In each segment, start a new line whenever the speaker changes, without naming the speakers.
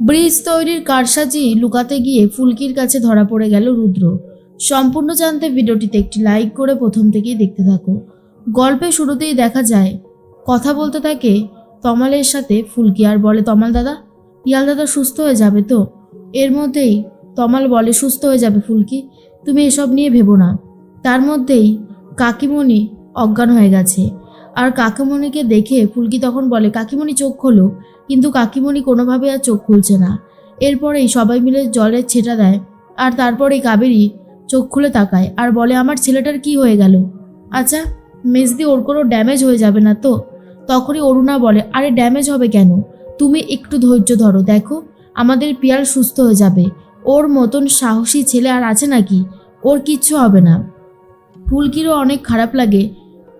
Bridge তৈরির কারসাজি লুকাতে গিয়ে ফুলকির কাছে ধরা পড়ে গেল রুদ্র। সম্পূর্ণ জানতে ভিডিওটিতে একটি লাইক করে প্রথম থেকেই দেখতে থাকো। গল্পে শুরুতেই দেখা যায়, কথা বলতে থাকে তমালের সাথে, ফুলকি আর বলে, তমাল দাদা, পিয়াল দাদা সুস্থ হয়ে যাবে তো? এর মধ্যেই তমাল বলে, সুস্থ হয়ে যাবে ফুলকি, তুমি এসব নিয়ে ভেবো না। তার মধ্যেই কাকিমণি অজ্ঞান হয়ে গেছে। আর কাকিমণিকে দেখে ফুলকি তখন বলে, কাকিমণি চোখ খোলো। কিন্তু কাকিমণি কোনোভাবে আর চোখ খুলছে না। এরপরেই সবাই মিলে জলের ছেটা দেয় আর তারপরেই কাবেরি চোখ খুলে তাকায় আর বলে, আমার ছেলেটার কি হয়ে গেল? আচ্ছা মেজদি, ওর কোনো ড্যামেজ হয়ে যাবে না তো? তখনই অরুণা বলে, আরে ড্যামেজ হবে কেন? তুমি একটু ধৈর্য ধরো, দেখো, আমাদের পিয়াল সুস্থ হয়ে যাবে। ওর মতন সাহসী ছেলে আর আছে নাকি? ওর কিচ্ছু হবে না। ফুলকিরও অনেক খারাপ লাগে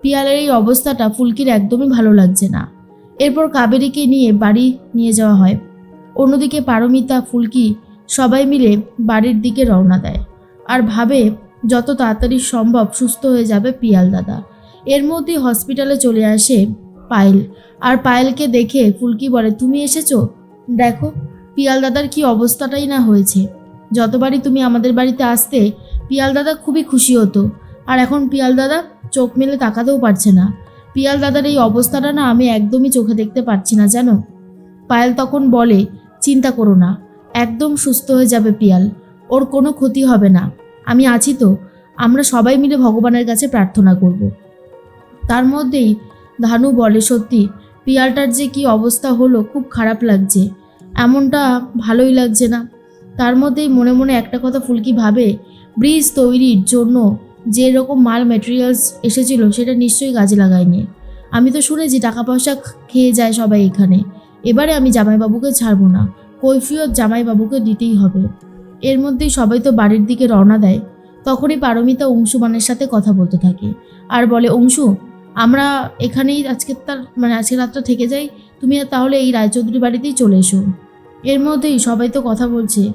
পিয়ালের এই অবস্থাটা ফুলকির একদমই ভালো লাগছে না। এরপর কাবেরীকে নিয়ে বাড়ি নিয়ে যাওয়া হয়। অন্যদিকে পারমিতা, ফুলকি সবাই মিলে বাড়ির দিকে রওনা দেয় আর ভাবে যত তাড়াতাড়ি সম্ভব সুস্থ হয়ে যাবে পিয়াল দাদা। এর মধ্যেই হসপিটালে চলে আসে পায়েল আর পায়েলকে দেখে ফুলকি বলে, তুমি এসেছ? দেখো, পিয়াল দাদার কি অবস্থাটাই না হয়েছে। যতবারই তুমি আমাদের বাড়িতে আসতে, পিয়াল দাদা খুবই খুশি হতো। আর এখন পিয়াল দাদা চোখ মেলে তাকাতেও পারছে না। পিয়াল দাদার এই অবস্থাটা না আমি একদমই চোখে দেখতে পাচ্ছি না, জানো? পায়েল তখন বলে, চিন্তা করো না, একদম সুস্থ হয়ে যাবে পিয়াল। ওর কোনো ক্ষতি হবে না। আমি আছি তো। আমরা সবাই মিলে ভগবানের কাছে প্রার্থনা করব। তার মধ্যেই ধানু বলে, সত্যি, পিয়ালটার যে কি অবস্থা হলো খুব খারাপ লাগছে। এমনটা ভালোই লাগছে না। তার মধ্যেই মনে মনে একটা কথা ফুলকি ভাবে, ব্রিজ তৈরির জন্য যে রকম মাল ম্যাটেরিয়ালস এসেছিল, সেটা নিশ্চয়ই কাজে লাগায়নি। আমি তো শুনেছি টাকা পয়সা খেয়ে যায় সবাই এখানে। এবারে আমি জামাইবাবুকে ছাড়বো না। কৈফিয়ত জামাইবাবুকে দিতেই হবে। এর মধ্যেই সবাই তো বাড়ির দিকে রওনা দেয়। তখনই পারমিতা অংশুমানের সাথে কথা বলতে থাকে আর বলে, অংশু, আমরা এখানেই আজকে তার মানে আজকে রাতটা থেকে যাই। তুমি তাহলে এই রায়চৌধুরী বাড়িতেই চলে এসো। এর মধ্যেই সবাই তো কথা বলছে।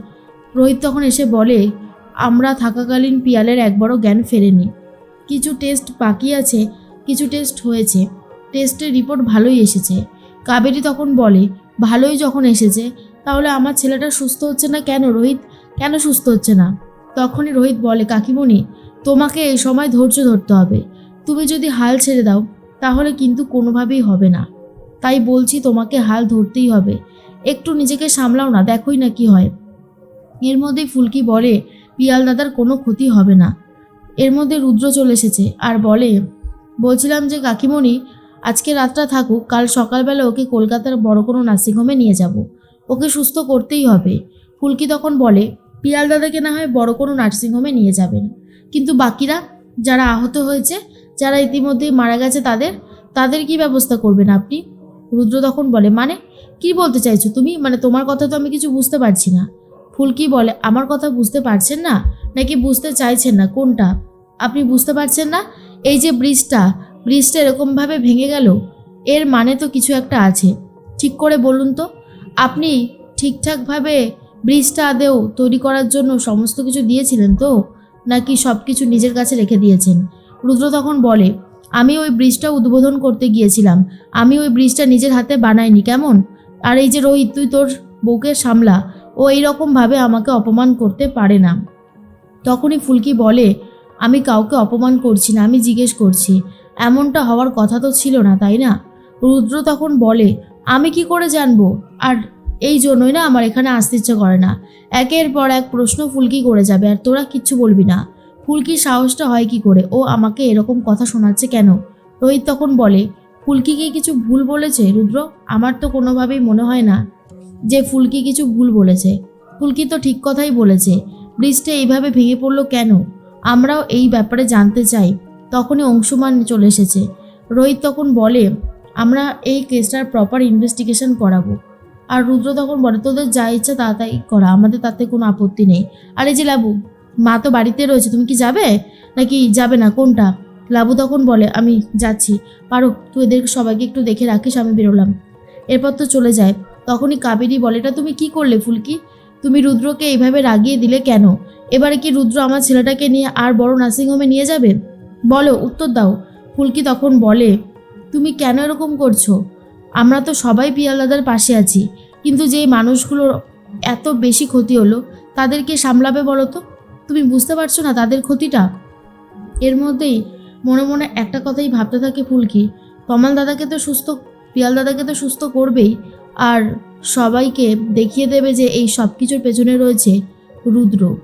রোহিত তখন এসে বলে আমরা থাকাকালীন পিয়ালের একবারও জ্ঞান ফেরেনি। কিছু টেস্ট বাকি আছে, কিছু টেস্ট হয়েছে। টেস্টের রিপোর্ট ভালোই এসেছে। কাবেরী তখন বলে, ভালোই যখন এসেছে, তাহলে আমার ছেলেটা সুস্থ হচ্ছে না কেন রোহিত? কেন সুস্থ হচ্ছে না? তখনই রোহিত বলে, কাকিমণি, তোমাকে এই সময় ধৈর্য ধরতে হবে। তুমি যদি হাল ছেড়ে দাও, তাহলে কিন্তু কোনোভাবেই হবে না। তাই বলছি তোমাকে হাল ধরতেই হবে। একটু নিজেকে সামলাও না, দেখোই না কি হয়। এর মধ্যেই ফুলকি বলে পিয়াল দাদার কোনো ক্ষতি হবে না। এর মধ্যে রুদ্র চলে এসেছে আর বলে, বলছিলাম যে কাকিমণি, আজকে রাতটা থাকুক, কাল সকালবেলা ওকে কলকাতার বড় কোনো নার্সিংহোমে নিয়ে যাব। ওকে সুস্থ করতেই হবে। ফুলকি তখন বলে, পিয়াল দাদাকে না হয় বড় কোনো নার্সিংহোমে নিয়ে যাবেন। কিন্তু বাকিরা, যারা আহত হয়েছে, যারা ইতিমধ্যেই মারা গেছে তাদের তাদের কি ব্যবস্থা করবেন আপনি? রুদ্র তখন বলে মানে কি বলতে চাইছো তুমি? মানে তোমার কথা তো আমি কিছু বুঝতে পারছি না। ফুলকি বলে, আমার কথা বুঝতে পারছেন না? নাকি বুঝতে চাইছেন না কোনটা? আপনি বুঝতে পারছেন না? এই যে ব্রিজটা ব্রিজটা এরকমভাবে ভেঙে গেল, এর মানে তো কিছু একটা আছে। ঠিক করে বলুন তো, আপনি ঠিকঠাকভাবে ব্রিজটা আদেও তৈরি করার জন্য সমস্ত কিছু দিয়েছিলেন তো? নাকি সব কিছু নিজের কাছে রেখে দিয়েছেন? রুদ্র তখন বলে, আমি ওই ব্রিজটা উদ্বোধন করতে গিয়েছিলাম। আমি ওই ব্রিজটা নিজের হাতে বানাইনি, কেমন? আর এই যে রোহিত, তুই তোর বউকে সামলা। ও এইরকমভাবে আমাকে অপমান করতে পারে না। তখনই ফুলকি বলে, আমি কাউকে অপমান করছি না, আমি জিজ্ঞেস করছি। এমনটা হওয়ার কথা তো ছিল না, তাই না? রুদ্র তখন বলে, আমি কি করে জানব? আর এই জন্যই না আমার এখানে আসতে ইচ্ছে করে না। একের পর এক প্রশ্ন ফুলকি করে যাবে, আর তোরা কিচ্ছু বলবি না। ফুলকির সাহসটা হয় কি করে? ও আমাকে এরকম কথা শোনাচ্ছে কেন? রোহিত তখন বলে ফুলকি কি কিছু ভুল বলেছে রুদ্র? আমার তো কোনোভাবেই মনে হয় না। যে ফুলকি কিছু ভুল বলেছে। ফুলকি তো ঠিক কথাই বলেছে। ব্রিজটা এইভাবে ভেঙে পড়ল কেন? আমরাও এই ব্যাপারে জানতে চাই। তখনই অংশুমান চলে এসেছে। রোহিত তখন বলে, আমরা এই কেসটার প্রপার ইনভেস্টিগেশন করাবো। আর রুদ্র তখন বলে, তোদের যা ইচ্ছা তাড়াতাড়ি করা। আমাদের তাতে কোনো আপত্তি নেই। আর যে লাবু, মা তো বাড়িতে রয়েছে, তুমি কি যাবে? নাকি যাবে না? কোনটা? লাবু তখন বলে, আমি যাচ্ছি। পারো তুই এদেরকে সবাইকে একটু দেখে রাখিস, আমি বেরোলাম। এরপর তো চলে যায়। তখনই কাবেরী বলে, এটা তুমি কি করলে ফুলকি? তুমি রুদ্রকে এইভাবে রাগিয়ে দিলে কেন? এবারে কি রুদ্র আমার ছেলেটাকে নিয়ে আর বড় নার্সিংহোমে নিয়ে যাবে? বলো, উত্তর দাও। ফুলকি তখন বলে, তুমি কেন এরকম করছ? আমরা তো সবাই পিয়াল দাদার পাশে আছি, কিন্তু যেই মানুষগুলোর এত বেশি ক্ষতি হলো, তাদেরকে সামলাবে বলো তো? তুমি বুঝতে পারছ না তাদের ক্ষতিটা? এর মধ্যেই মনে মনে একটা কথাই ভাবতে থাকে ফুলকি তমাল দাদাকে তো সুস্থ, পিয়াল দাদাকে তো সুস্থ করবেই আর সবাইকে দেখিয়ে দেবে যে এই সব কিছুর পেছনে রয়েছে রুদ্র।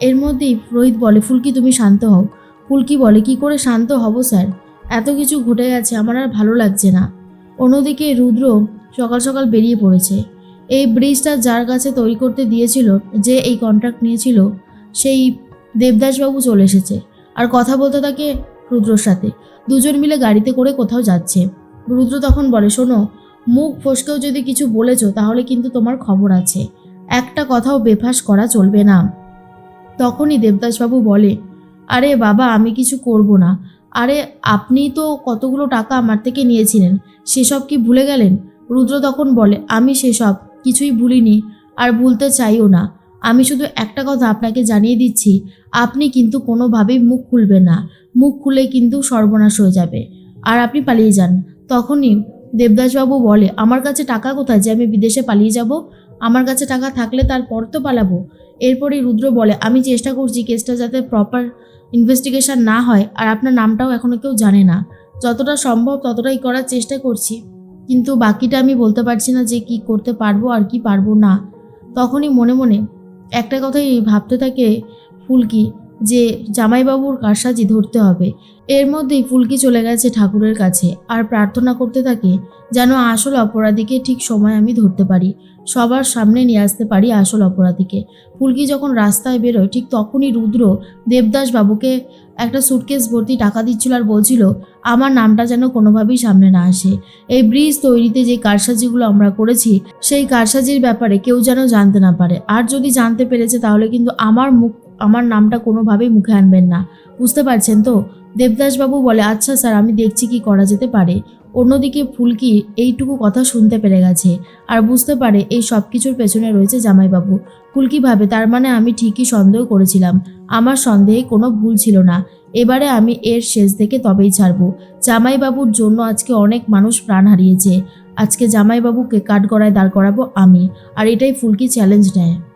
এর মধ্যেই রোহিত বলে, ফুলকি, তুমি শান্ত হও। ফুলকি বলে, কি করে শান্ত হব, স্যার? এত কিছু ঘটে গেছে, আমার আর ভালো লাগছে না। অন্যদিকে রুদ্র সকাল সকাল বেরিয়ে পড়েছে। এই ব্রিজটা যার কাছে তৈরি করতে দিয়েছিল, যে এই কন্ট্রাক্ট নিয়েছিল, সেই দেবদাসবাবু চলে এসেছে। আর কথা বলতে থাকে রুদ্রর সাথে। দুজন মিলে গাড়িতে করে কোথাও যাচ্ছে। রুদ্র তখন বলে, শোনো মুখ ফসকেও যদি কিছু বলেছ, তাহলে কিন্তু তোমার খবর আছে। একটা কথাও বেফাস করা চলবে না। তখনই দেবদাসবাবু বলে, আরে বাবা, আমি কিছু করব না। আরে আপনি তো কতগুলো টাকা আমার থেকে নিয়েছিলেন, সেসব কি ভুলে গেলেন? রুদ্র তখন বলে, আমি সেসব কিছুই ভুলিনি, আর ভুলতে চাইও না। আমি শুধু একটা কথা আপনাকে জানিয়ে দিচ্ছি, আপনি কিন্তু কোনোভাবেই মুখ খুলবেন না। মুখ খুলে কিন্তু সর্বনাশ হয়ে যাবে। আর আপনি পালিয়ে যান। তখনই দেবদাসবাবু বলে, আমার কাছে টাকা কোথায়? যে আমি বিদেশে পালিয়ে যাব, আমার কাছে টাকা থাকলে তারপর তো পালাবো। এরপরই রুদ্র বলে, আমি চেষ্টা করছি কেসটা যাতে প্রপার ইনভেস্টিগেশন না হয়, আর আপনার নামটাও এখনও কেউ জানে না। যতটা সম্ভব ততটাই করার চেষ্টা করছি, কিন্তু বাকিটা আমি বলতে পারছি না যে কি করতে পারব আর কি পারব না। তখনই মনে মনে একটা কথাই ভাবতে থাকে ফুলকি যে জামাইবাবুর কারসাজি ধরতে হবে। এর মধ্যেই ফুলকি চলে গেছে ঠাকুরের কাছে আর প্রার্থনা করতে থাকে, যেন আসল অপরাধীকে ঠিক সময় আমি ধরতে পারি, সবার সামনে নিয়ে আসতে পারি আসল অপরাধীকে। ফুলকি যখন রাস্তায় বেরোয়, ঠিক তখনই রুদ্র দেবদাস বাবুকে একটা সুটকেস ভর্তি টাকা দিচ্ছিল আর বলছিল, আমার নামটা যেন কোনোভাবেই সামনে না আসে। এই ব্রিজ তৈরিতে যে কারসাজিগুলো আমরা করেছি, সেই কারসাজির ব্যাপারে কেউ যেন জানতে না পারে। আর যদি জানতে পেরেছে, তাহলে কিন্তু আমার মুখ আমার নামটা কোনোভাবেই মুখে আনবেন না। বুঝতে পারছেন তো? দেবদাসবাবু বলে আচ্ছা স্যার, আমি দেখছি কি করা যেতে পারে। অন্যদিকে ফুলকি এইটুকু কথা শুনতে পেরে গেছে। আর বুঝতে পারে, এই সব কিছুর পেছনে রয়েছে জামাইবাবু। ফুলকি ভাবে, তার মানে আমি ঠিকই সন্দেহ করেছিলাম। আমার সন্দেহে কোনো ভুল ছিল না। এবারে আমি এর শেষ থেকে তবেই ছাড়বো। জামাইবাবুর জন্য আজকে অনেক মানুষ প্রাণ হারিয়েছে। আজকে জামাইবাবুকে কাঠগড়ায় দাঁড় করাবো আমি। আর এটাই ফুলকি চ্যালেঞ্জ নেয়।